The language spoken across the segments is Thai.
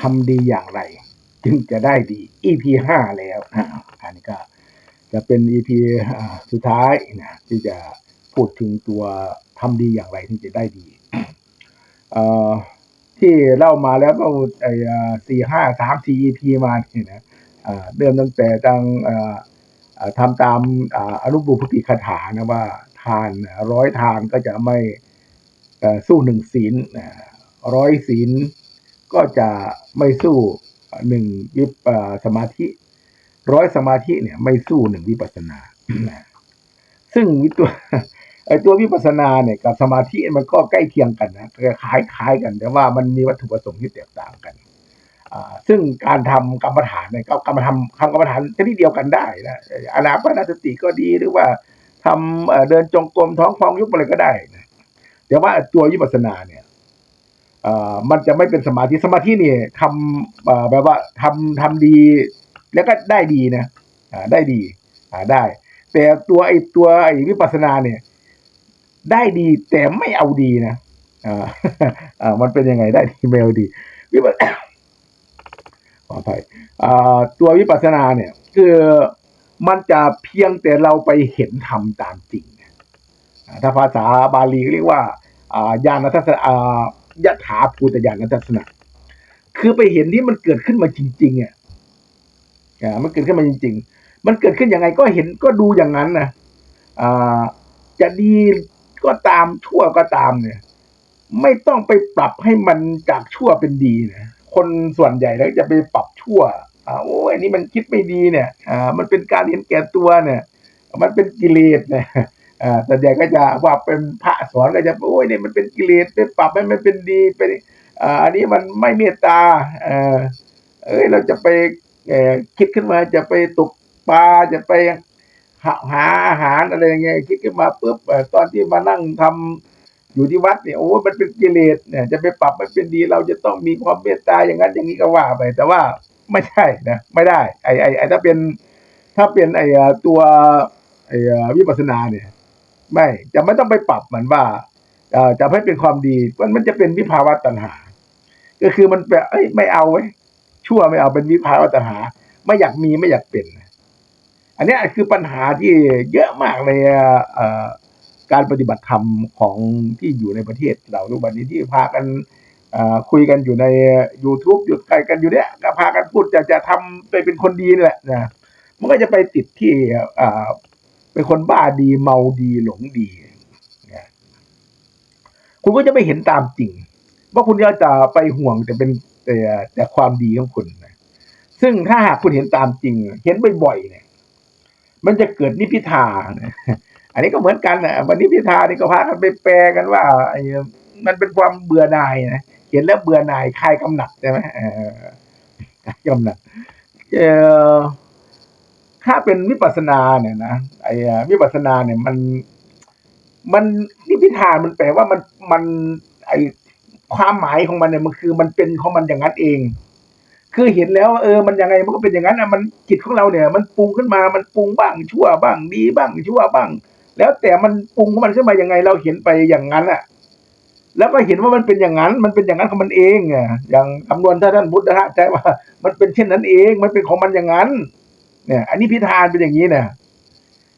ทำดีอย่างไร จึงจะได้ดี EP ห้าแล้วอันนี้ก็จะเป็น EP สุดท้ายนะที่จะพูดถึงตัวทำดีอย่างไรถึงจะได้ดีที่เล่ามาแล้วก็ไอ้สี่ห้าสามสี่ EP มาเนี่ยนะเริ่มตั้งแต่ตั้งทำตามอ่าอนุบุพติคาถานะว่าทานร้อยทานก็จะไม่สู้หนึ่งศีลร้อยศีล ก็จะไม่สู้หนึ่งวิปสมาธิร้อยสมาธิเนี่ย ไม่สู้หนึ่งวิปัสนา ซึ่งตัวไอตัววิปัสนาเนี่ยกับสมาธิมันก็ใกล้เคียงกันนะคล้ายคล้ายๆกัน แต่ว่ามันมีวัตถุประสงค์ที่แตกต่างกันซึ่งการทำกรรมฐานเนี่ยก็กรรมทำทำกรรมฐานชนิดเดียวกันได้นะอานาปานสติก็ดีหรือว่าทำเดินจงกรมท้องฟองยุบอะไรก็ได้นะแต่ว่าตัววิปัสนาเนี่ย มันจะไม่เป็นสมาธิสมาธินี่ทำแบบว่าทำทำดี แล้วก็ได้ดีนะอ่าได้ดีอ่าได้ แต่ตัวไอ้ตัวไอ้วิปัสสนาเนี่ย ได้ดีแต่ไม่เอาดีนะอ่าอ่ามันเป็นยังไงได้ดีไม่เอาดีวิปัสขออภัยอ่าตัววิปัสสนาเนี่ย คือมันจะเพียงแต่เราไปเห็นธรรมตามจริงอ่าถ้าภาษาบาลีเรียกว่าอ่าญาณทัศน์ ยะถาภูตญาณทัศนะคือไปเห็นที่มันเกิดขึ้นมาจริงๆอะอ่ามันเกิดขึ้นมาจริง ๆ มันเกิดขึ้นยังไงก็เห็นก็ดูอย่างนั้นนะอ่าจะดีก็ตามชั่วก็ตามเนี่ย ไม่ต้องไปปรับให้มันจากชั่วเป็นดีนะคนส่วนใหญ่แล้วจะไปปรับชั่วอ่าโอ้ยนนี้มันคิดไม่ดีเนี่ย อ่า มันเป็นการเห็นแก่ตัวเนี่ย มันเป็นกิเลสเนี่ยอ่าแต่ใหญ่ก็จะว่าเป็นพระ สอนก็จะโอ้ยเนี่ยมันเป็นกิเลสไปปรับให้มันเป็นดีไปอันนี้มันไม่เมตตาเออเอ้ยเราจะไปคิดขึ้นมาจะไปตกปลาจะไปหาหาอาหารอะไรอย่างเงี้ยคิดขึ้นมาปุ๊บตอนที่มานั่งทำอยู่ที่วัดเนี่ยโอ้มันเป็นกิเลสเนี่ยจะไปปรับมันเป็นดี เราจะต้องมีความเมตตาอย่างนั้นอย่างนี้ก็ว่าไป แต่ว่าไม่ใช่นะไม่ได้ไอ้ไอ้ถ้าเป็นถ้าเป็นไอ้ตัวไอ้วิปัสสนาเนี่ย ไม่จะไม่ต้องไปปรับเหมันว่าจะให้เป็นความดีมันมันจะเป็นวิภาวะตัณหา ก็คือมันแบบเอ้ยไม่เอาไว้ยชั่วไม่เอาเป็นวิภาวะตัณหา ไม่อยากมีไม่อยากเป็น อันนี้คือปัญหาที่เยอะมากเลยการปฏิบัติธรรมของที่อยู่ในประเทศเราทุกวันนี้ที่พากันคุยกันอยู่ใน YouTube อยู่ใครกันอยู่เนี้ยก็พากันพูดจะจะทำไปเป็นคนดีนี่แหละนะมันก็จะไปติดที่ เป็นคนบ้าดีเมาดีหลงดีนะคุณก็จะไม่เห็นตามจริง ว่าคุณก็จะไปห่วงแต่เป็นแต่แต่ความดีของคุณนะซึ่งถ้าหากคุณเห็นตามจริง เห็นบ่อยๆเนี่ย มันจะเกิดนิพิทานะอันนี้ก็เหมือนกันนะวันนิพพิทานี่ก็พากันไปแปลกันว่าไอ้มันเป็นความเบื่อหน่ายนะเห็นแล้วเบื่อหน่ายคลายกำหนัดใช่ไหมคลายกำหนัดเออ ถ้าเป็นวิปัสนาเนี่ยนะไอ้วิปัสนาเนี่ยมัน มันนิพพิทามันแปลว่ามันมันไอความหมายของมันเนี่ยมันคือมันเป็นของมันอย่างนั้นเอง คือเห็นแล้วเออมันยังไงมันก็เป็นอย่างนั้นอะมันจิตของเราเนี่ย มันปรุงขึ้นมามันปรุงบ้างชั่วบ้างดีบ้างชั่วบ้าง แล้วแต่มันปรุงของมันขึ้นมาอยังไง เราเห็นไปอย่างนั้นอะ แล้วก็เห็นว่ามันเป็นอย่างนั้น มันเป็นอย่างนั้นของมันเองอะอย่างคำนวณถ้าท่านพุทธะใช่ว่า มันเป็นเช่นนั้นเอง มันเป็นของมันอย่างนั้น เนี่ยอันนี้พิธานเป็นอย่างนี้เนี่ย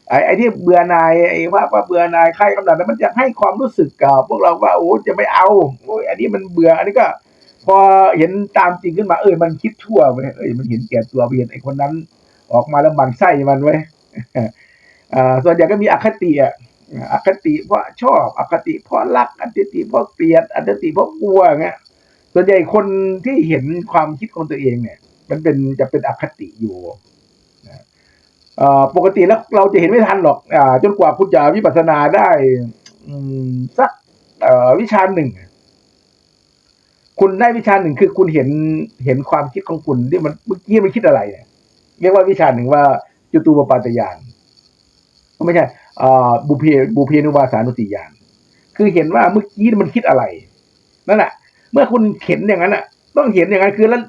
ไอ้ไอ้ที่เบื่อนายไอ้ว่าว่าเบื่อนายใครกำลังนั้นมันจะให้ความรู้สึกกับพวกเราว่าโอ้จะไม่เอาโอ้ยอันนี้มันเบื่ออันนี้ก็ พอเห็นตามจริงขึ้นมาเออมันคิดชั่วเว้ยเอ้ยมันเห็นแก่ตัวไปเห็นไอ้คนนั้น ออกมาแล้วบันไส้มันเว้ยอ่าส่วนใหญ่ก็มีอคติอะอคติเพราะชอบอคติเพราะรักอคติเพราะเกลียดอคติเพราะกลัวเงี้ยส่วนใหญ่คนที่เห็นความคิดของตัวเองเนี่ย มันเป็นจะเป็นอคติอยู่ ปกติแล้วเราจะเห็นไม่ทันหรอกอจนกว่าคุณจะวิปัสสนาได้สักวิชาหนึ่ง คุณได้วิชาหนึ่งคือคุณเห็นเห็นความคิดของคุณที่มันเมื่อกี้มันคิดอะไรเนี่ยเรียกว่าวิชาหนึ่งว่าจตุปปาตยานไม่ใช่บุเพบุเพนุวาสานุติยานคือเห็นว่าเมื่อกี้มันคิดอะไรนั่นแหละเมื่อคุณเห็นอย่างนั้นอะ ต้องเห็นอย่างนั้นคือแล้ว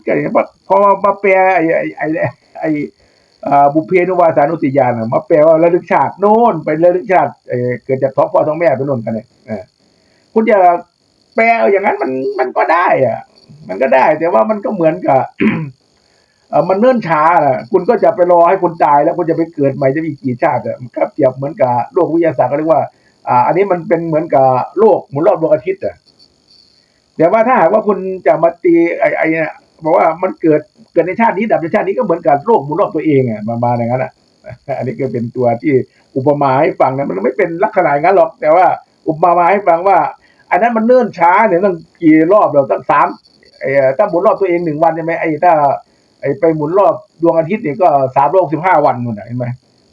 พอมาแปลไอ้ไอ้ไอ้ อ่าบุเพนุวาสานุติยานมาแปลว่าระลึกชาติโน่นไประลึกชาติเออเกิดจากท้องพ่อท้องแม่ไปโน่นกันเนี่ยคุณจะแปลอย่างนั้นมันมันก็ได้อะ มันก็ได้ แต่ว่ามันก็เหมือนกับมันเนิ่นช้าแหละคุณก็จะไปรอให้คุณตายแล้วคุณจะไปเกิดใหม่จะมีกี่ชาติอะมันก็เปรียบเหมือนกับโลกวิทยาศาสตร์ก็เรียกว่าอ่า อันนี้มันเป็นเหมือนกับโลกหมุนรอบดวงอาทิตย์อะแต่ว่าถ้าหากว่าคุณจะมาตีไอ้ไอ้เนี่ย บอกว่ามันเกิดเกิดในชาตินี้ดับในชาตินี้ก็เหมือนกับโลกหมุนรอบตัวเองอะประมาณอย่างนั้นอะอันนี้ก็เป็นตัวที่อุปมาให้ฟังนะมันไม่เป็นลักษณะอย่างนั้นหรอก แต่ว่าอุปมาให้ฟังว่า อันนั้นมันเนิ่นช้าเนี่ยตั้งกี่รอบเราตั้งสามไอ้ถ้าหมุนรอบตัวเองหนึ่งวันใช่ไหมไอ้ถ้าไอ้ไปหมุนรอบดวงอาทิตย์เนี่ยก็สามโลกสิบห้าวันนู่นเห็นไหม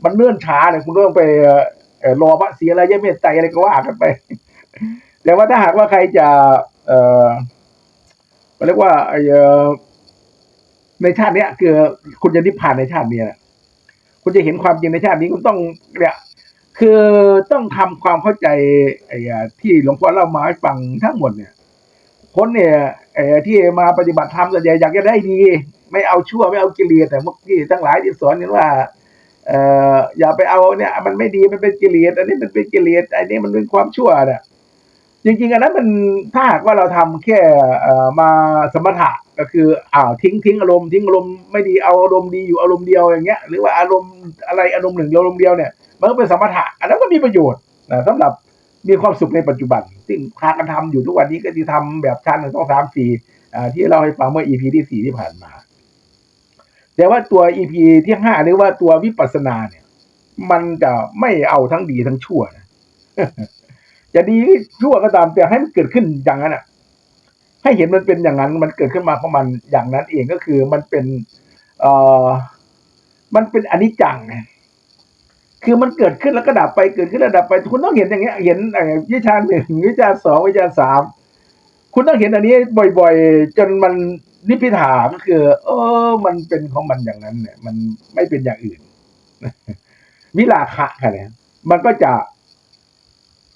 มันเนื่อนช้าเนี่ยคุณต้องไปรอพระศรียอะไรยเมตไตอะไรก็ว่ากันไป แต่ว่าถ้าหากว่าใครจะเอ่อ เรียกว่าไอ้ในชาติเนี้ยคือคุณจะนิพพานในชาตินี้ยนะคุณจะเห็นความจริงในชาตินี้คุณต้องเนี่ยคือต้องทำความเข้าใจไอ้ที่หลวงพ่อเล่ามาให้ฟังทั้งหมดเนี่ย คนเนี่ยเอ่อที่มาปฏิบัติธรรมส่วนใหญ่อยากจะได้ดี ไม่เอาชั่วไม่เอากิเลสแต่พวกที่ทั้งหลายที่สอนกันว่าเอ่ออย่าไปเอาเนี่ย มันไม่ดีมันเป็นกิเลสอันนี้มันเป็นกิเลสอันนี้มันเป็นความชั่วเนี่ย จริงๆอันนั้นมันถ้าหากว่าเราทำแค่มาสมถะก็คืออ่าวทิ้งทิ้งอารมณ์ทิ้งอารมณ์ไม่ดีเอาอารมณ์ดีอยู่อารมณ์เดียวอย่างเงี้ยหรือว่าอารมณ์อะไรอารมณ์หนึ่งอารมณ์เดียวเนี่ยมันก็เป็นสมถะอันนั้นก็มีประโยชน์นะสำหรับมีความสุขในปัจจุบัน ซึ่งพากันทำอยู่ทุกวันนี้ก็ที่ทำแบบชั้นหนึ่งสองสามสี่ที่เราให้ฟังเมื่อ EP ที่สี่ที่ผ่านมา แต่ว่าตัว EP ที่ห้าหรือว่าตัววิปัสสนาเนี่ย มันจะไม่เอาทั้งดีทั้งชั่วนะ จะดีชั่วก็ตามแต่ให้มันเกิดขึ้นอย่างนั้นอะ ให้เห็นมันเป็นอย่างนั้น มันเกิดขึ้นมาของมันอย่างนั้นเองก็คือมันเป็น เอ่อ มันเป็นอนิจจังไงคือมันเกิดขึ้นแล้วก็ดับไปเกิดขึ้นแล้วดับไป คุณต้องเห็นอย่างเงี้ย เห็นวิชาหนึ่งวิชาสองวิชาสามคุณต้องเห็นอันนี้บ่อย ๆ จนมันนิพพิทาก็คือ เออ มันเป็นของมันอย่างนั้น เนี่ย มันไม่เป็นอย่างอื่นวิราคะค่ะเนี่ยมันก็จะ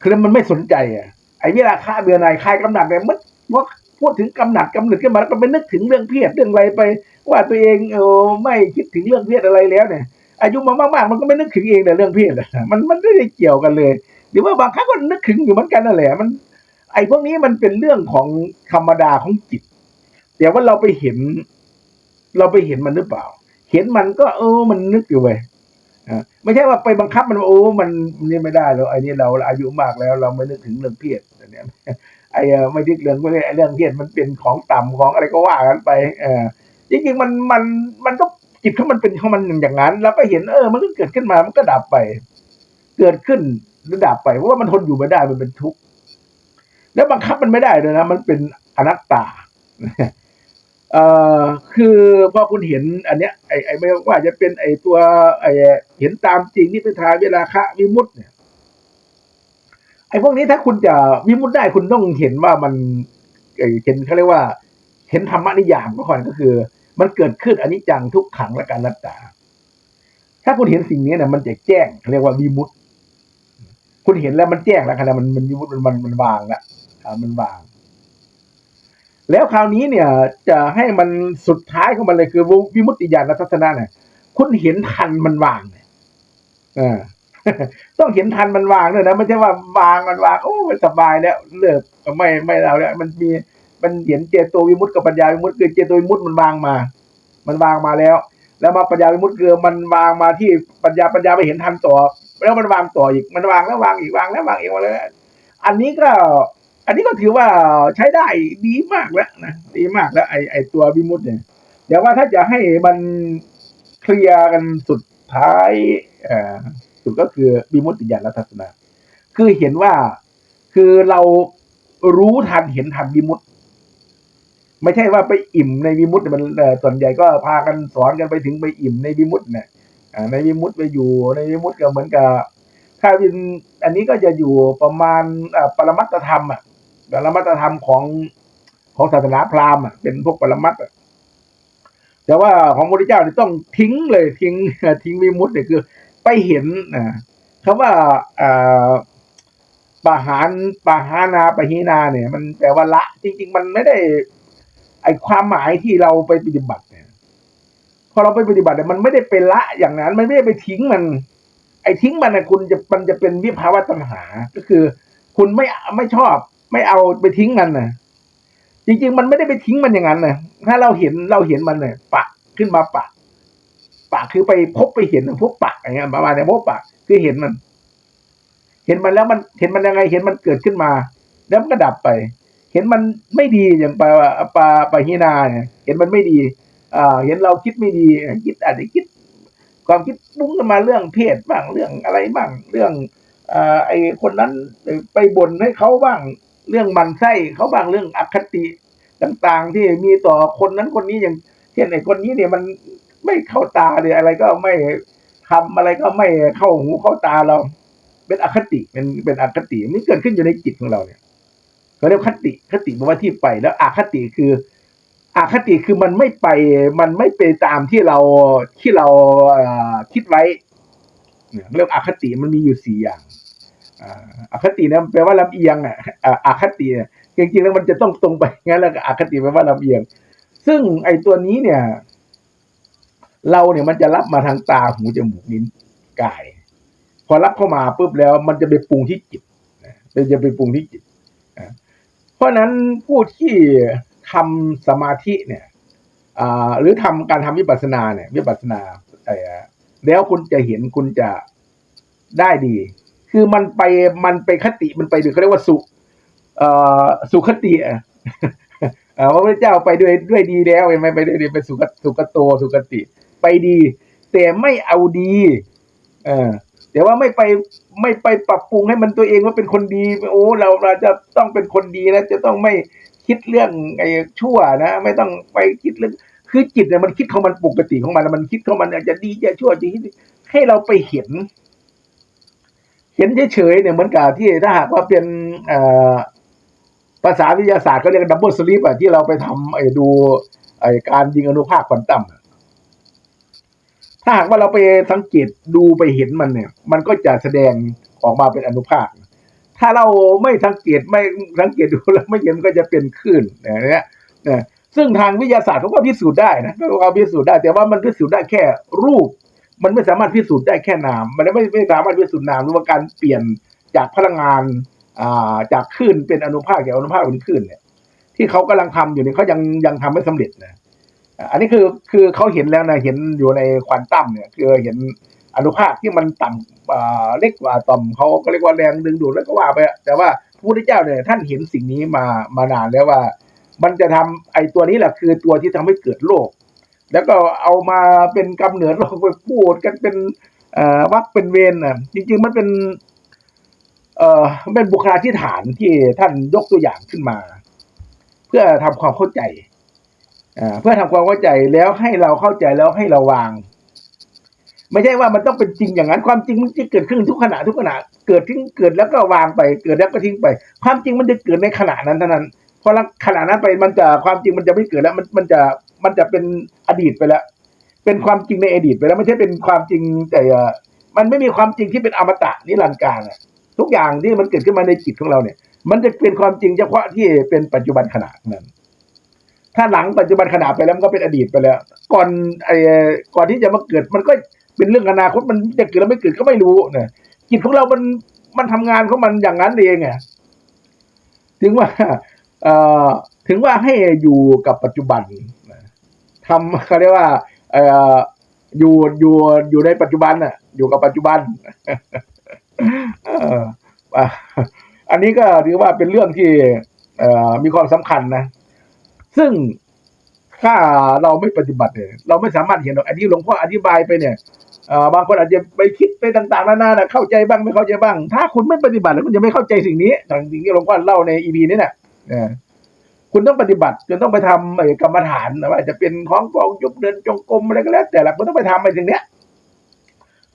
คือมันไม่สนใจอะไอ้เวิราคะเบื่อหน่ายคลายกำหนัดเนี่ยมันว่าพูดถึงกำหนัดกำหนึดขึ้นมาแล้วก็ไปนึกถึงเรื่องเพศเรื่องอะไรไป ว่าตัวเองเออไม่คิดถึงเรื่องเพศอะไรแล้วเนี่ย อายุมามากๆมันก็ไม่นึกถึงเองแต่เรื่องเพศอะมันมันไม่ได้เกี่ยวกันเลย หรือว่าบางครั้งก็นึกถึงอยู่เหมือนกันนั่นแหละมัน ไอ้พวกนี้มันเป็นเรื่องของธรรมดาของจิตแต่ว่าเราไปเห็น เราไปเห็นมันหรือเปล่า เห็นมันก็เออมันนึกอยู่เว้ย ไม่ใช่ว่าไปบังคับมันว่าโอ้มันนี่ไม่ได้แล้วไอ้นี่เราอายุมากแล้ว เราไม่นึกถึงเรื่องเพศอันเนี้ยไอ้ไม่นึกเรื่องไม่ได้ไอ้เรื่องเพศมันเป็นของต่ำของอะไรก็ว่ากันไปเออจริงๆมันมันมันก็จิตของมันเป็นของมันอย่างนั้นแล้วก็เห็นเออ มันก็เกิดขึ้นมามันก็ดับไป เกิดขึ้นหรือดับไปเพราะว่ามันทนอยู่ไม่ได้มันเป็นทุกข์แล้วบังคับมันไม่ได้เลยนะ มันเป็นอนัตตา เอ่อคือพอคุณเห็นอันเนี้ยไอ้ไอ้ไม่ว่าจะเป็นไอ้ตัวไอ้เห็นตามจริงนี่เป็นทางเวลาคะวิมุตติเนี่ยไอ้พวกนี้ถ้าคุณจะวิมุตติได้คุณต้องเห็นว่ามันไอ้เห็นเขาเรียกว่า เห็นธรรมนิยามก่อนก็คือ มันเกิดขึ้นอันิจจังทุกขังและการนัตตา ถ้าคุณเห็นสิ่งนี้เนี่ยมันจะแจ้งเรียกว่าวิมุตติคุณเห็นแล้วมันแจ้งแล้วขณะมันมันวิมุตติมันมันวางแล้วอ่ามันวาง แล้วคราวนี้เนี่ยจะให้มันสุดท้ายของมันเลยคือวิมุตติญาณทัศนะเนี่ยคุณเห็นทันมันวางเนี่ยอ่าต้องเห็นทันมันวางด้วยนะไม่ใช่ว่าวางมันวางโอ้มันสบายแล้วเลิกไม่ไม่เอาแล้วมันมีมันเห็นเจโตวิมุตติกับปัญญาวิมุตติคือเจโตวิมุตติมันวางมา มันวางมาแล้ว แล้วมาปัญญาวิมุตติคือมันวางมาที่ปัญญาปัญญาไปเห็นทันต่อ แล้วมันวางต่ออีกมันวางแล้ววางอีกวางแล้ววางอีกวางแล้วอันนี้ก็ อันนี้ก็ถือว่าใช้ได้ดีมากแล้วนะดีมากแล้วไอไอตัววิมุตติเนี่ยเดี๋ยวว่าถ้าจะให้มันเคลียร์กันสุดท้ายอสุดก็คือวิมุตติญาณทัศนะคือเห็นว่าคือเรารู้ทันเห็นทันวิมุตติไม่ใช่ว่าไปอิ่มในวิมุตติมันส่วนใหญ่ก็พากันสอนกันไปถึงไปอิ่มในวิมุตติเนี่ยในวิมุตติไปอยู่ในวิมุตติก็เหมือนกับถ้าเป็นอันนี้ก็จะอยู่ประมาณอ่าปรมัตธรรมอะ ปรมัตธรรมของของศาสนาพราหมณ์เป็นพวกปรมัตถ์แต่ว่าของพระพุทธเจ้าเนี่ยต้องทิ้งเลยทิ้งทิ้งวิมุตติเนี่ยคือ ไปเห็นนะคำว่าอ่าปหานปหานาปหินา เนี่ย มันแปลว่าละ จริง ๆ มันไม่ได้ ไอความหมายที่เราไปปฏิบัติเนี่ยพอเราไปปฏิบัติเนี่ยมันไม่ได้เป็นละอย่างนั้น มันไม่ได้ไปทิ้งมัน ไอทิ้งมันนะคุณจะมันจะเป็นวิภาวะตัณหา ก็คือ คุณไม่ไม่ชอบ ไม่เอาไปทิ้งมันนะจริง ๆ มันไม่ได้ไปทิ้งมันอย่างนั้นนะถ้าเราเห็นเราเห็นมันเนี่ยปะขึ้นมาปะปะคือไปพบไปเห็นพบปะอย่างเงี้ยประมาณเนี้ยพบปะคือเห็นมัน เห็นมันแล้วมันเห็นมันยังไง เห็นมันเกิดขึ้นมา แล้วมันก็ดับไป เห็นมันไม่ดีอย่างปลาปลาปลาฮีนาเนี่ยเห็นมันไม่ดีอ่าเห็นเราคิดไม่ดีคิดอาจจะคิด ความคิดปุ้งนมาเรื่องเพศบ้างเรื่องอะไรบ้างเรื่องอ่าไอคนนั้นไปบ่นให้เขาบ้าง เรื่องมันไส้เขาบางเรื่องอคติต่าง ๆ ที่มีต่อคนนั้นคนนี้อย่างเช่นไอ้คนนี้เนี่ยมันไม่เข้าตาเลยอะไรก็ไม่ทำอะไรก็ไม่เข้าหูเข้าตาเรา เป็นอคติเป็นเป็นอคติมันเกิดขึ้นอยู่ในจิตของเราเนี่ยเขาเรียกคติคติแปลว่าที่ไปแล้วอคติคืออคติคือมันไม่ไป มันไม่ไปตามที่เราที่เราคิดไว้เนี่ยเรียกอคติมันมีอยู่สี่อย่าง อ่าอคตินี่ยแปลว่าลำเอียงอะอ่าอคติเนี่ยจริงๆแล้วมันจะต้องตรงไปงั้นแล้วก็อคติแปลว่าลำเอียง ซึ่งไอ้ตัวนี้เนี่ย เราเนี่ยมันจะรับมาทางตาหูจมูกลิ้นกาย พอรับเข้ามาปุ๊บแล้ว มันจะไปปรุงที่จิตนะมันจะไปปรุงที่จิตเพราะนั้นผู้ที่ทำสมาธิเนี่ยหรือทำการทำวิปัสสนาเนี่ยวิปัสสนาแล้วคุณจะเห็นคุณจะได้ดี คือมันไปมันไปคติมันไปดูเขาเรียกว่าสุเอ่อสุคติอะพระพุทธเจ้าไปด้วยด้วยดีแล้วเห็นไหมไปด้วยดีไปสุขสุขโตสุขติ ไปดี แต่ไม่เอาดีเออแต่ว่าไม่ไปไม่ไปปรับปรุงให้มันตัวเองว่าเป็นคนดี โอ้ เราเราจะต้องเป็นคนดีนะจะต้องไม่คิดเรื่องไอ้ชั่วนะ ไม่ต้องไปคิดเรื่องคือจิตเนี่ยมันคิดของมันปกติของมันแล้วมันคิดของมันจะดีจะชั่วจะคิดให้เราไปเห็น เห็นเฉยๆเนี่ยเหมือนกับที่ถ้าหากว่าเป็นภาษาวิทยาศาสตร์เขาเรียกดับเบิลสลิปอะที่เราไปทำไอ้ดูไอ้การยิงอนุภาคควอนตัมถ้าหากว่าเราไปสังเกตดูไปเห็นมันเนี่ย มันก็จะแสดงออกมาเป็นอนุภาค ถ้าเราไม่สังเกตไม่สังเกตดูแล้วไม่เห็นก็จะเป็นคลื่นอย่างเนี้ยซึ่งทางวิทยาศาสตร์เขาก็พิสูจน์ได้นะเขาก็พิสูจน์ได้ แต่ว่ามันพิสูจน์ได้แค่รูป มันไม่สามารถพิสูจน์ได้แค่นาม มันไม่ไม่สามารถพิสูจน์นามหรือว่าการเปลี่ยนจากพลังงานอ่าจากคลื่นเป็นอนุภาคจากอนุภาคเป็นคลื่นเนี่ย ที่เขากำลังทำอยู่เนี่ยเขายังยังทำไม่สำเร็จนะอันนี้คือคือเขาเห็นแล้วนะเห็นอยู่ในควอนตัมเนี่ย คือเห็นอนุภาคที่มันต่ำเล็กกว่าต่อมเขาก็เรียกว่าแรงดึงดูดแล้วก็ว่าไปอะแต่ว่าพระพุทธเจ้าเนี่ยท่านเห็นสิ่งนี้มามานานแล้วว่า มันจะทำไอ้ตัวนี้แหละคือตัวที่ทำให้เกิดโลก แล้วก็เอามาเป็นกำเนิดโลกไปพูดกันเป็นวักเป็นเวรน่ะจริง ๆ มันเป็น เอ่อเป็นบุคลาธิฐานที่ท่านยกตัวอย่างขึ้นมา เพื่อทำความเข้าใจอ่าเพื่อทำความเข้าใจแล้วให้เราเข้าใจแล้วให้เราวาง ไม่ใช่ว่ามันต้องเป็นจริงอย่างนั้น ความจริงมันจะเกิดขึ้นทุกขณะทุกขณะเกิดทิ้งเกิดแล้วก็วางไป เกิดแล้วก็ทิ้งไป ความจริงมันจะเกิดในขณะนั้นเท่านั้นพอขณะนั้นไปมันจะความจริงมันจะไม่เกิดแล้วมันมันจะ มันจะเป็นอดีตไปแล้ว เป็นความจริงในอดีตไปแล้ว ไม่ใช่เป็นความจริงแต่มันไม่มีความจริงที่เป็นอมตะนิรันดร์การอะทุกอย่างที่มันเกิดขึ้นมาในจิตของเราเนี่ย มันจะเป็นความจริงเฉพาะที่เป็นปัจจุบันขณะนั้น ถ้าหลังปัจจุบันขณะไปแล้วมันก็เป็นอดีตไปแล้ว ก่อนไอ้ก่อนที่จะมาเกิดมันก็เป็นเรื่องอนาคตมันจะเกิดแล้วไม่เกิดก็ไม่รู้เนี่ยจิตของเรา มันมันทำงานของมันอย่างนั้นเองไงถึงว่าเอ่อถึงว่าให้อยู่กับปัจจุบัน ทำเขาเรียกว่าเอ่ออยู่อยู่อยู่ในปัจจุบันน่ะ อยู่กับปัจจุบันเอออันนี้ก็ถือว่าเป็นเรื่องที่เอ่อมีความสำคัญนะ ซึ่งถ้าเราไม่ปฏิบัติเนี่ยเราไม่สามารถเห็นหรอกอันนี้หลวงพ่ออธิบายไปเนี่ยบางคนอาจจะไปคิดไปต่างๆนานานะเข้าใจบ้างไม่เข้าใจบ้าง ถ้าคุณไม่ปฏิบัติแล้วคุณจะไม่เข้าใจสิ่งนี้สิ่งที่หลวงพ่อเล่าในอีพีนี้เนี่ย คุณต้องปฏิบัติคุณต้องไปทำไอ้กรรมฐานนะว่าจะเป็นของฟองยุบเดินจงกรมอะไรก็แล้ว แต่ละคุณต้องไปทำไอ้สิ่งเนี้ย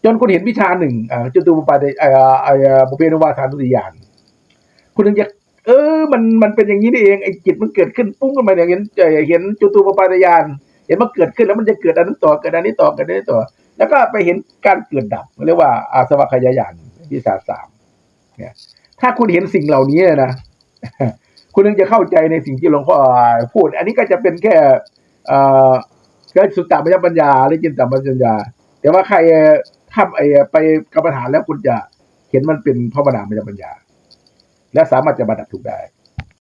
จนคุณเห็นวิชาหนึ่งจตุปปาเตเอ่อเอ่อบุเพนวาสานุติยานคุณถึงจะเออ มันมันเป็นอย่างนี้นี่เองไอ้จิตมันเกิดขึ้นปุ้งขึ้นมาเนี่ยเห็นเอ่อเห็นจตูปปาตยานเห็นมันเกิดขึ้นแล้วมันจะเกิดอันนั้นต่อเกิดอันนี้ต่อเกิดอันนี้ต่อ แล้วก็ไปเห็นการเกิดดับเรียกว่าอาสวัคยายานวิสาสามเนี่ย ถ้าคุณเห็นสิ่งเหล่านี้นะ คุณถึงจะเข้าใจในสิ่งที่หลวงพ่อพูด อันนี้ก็จะเป็นแค่เอ่อก็สุตตมยปัญญาหรือจินตมยปัญญา แต่ว่าใครทำไอ้ไปกรรมฐานแล้วคุณจะเห็นมันเป็นพระบรามยปัญญา และสามารถจะบรรดับทุกได้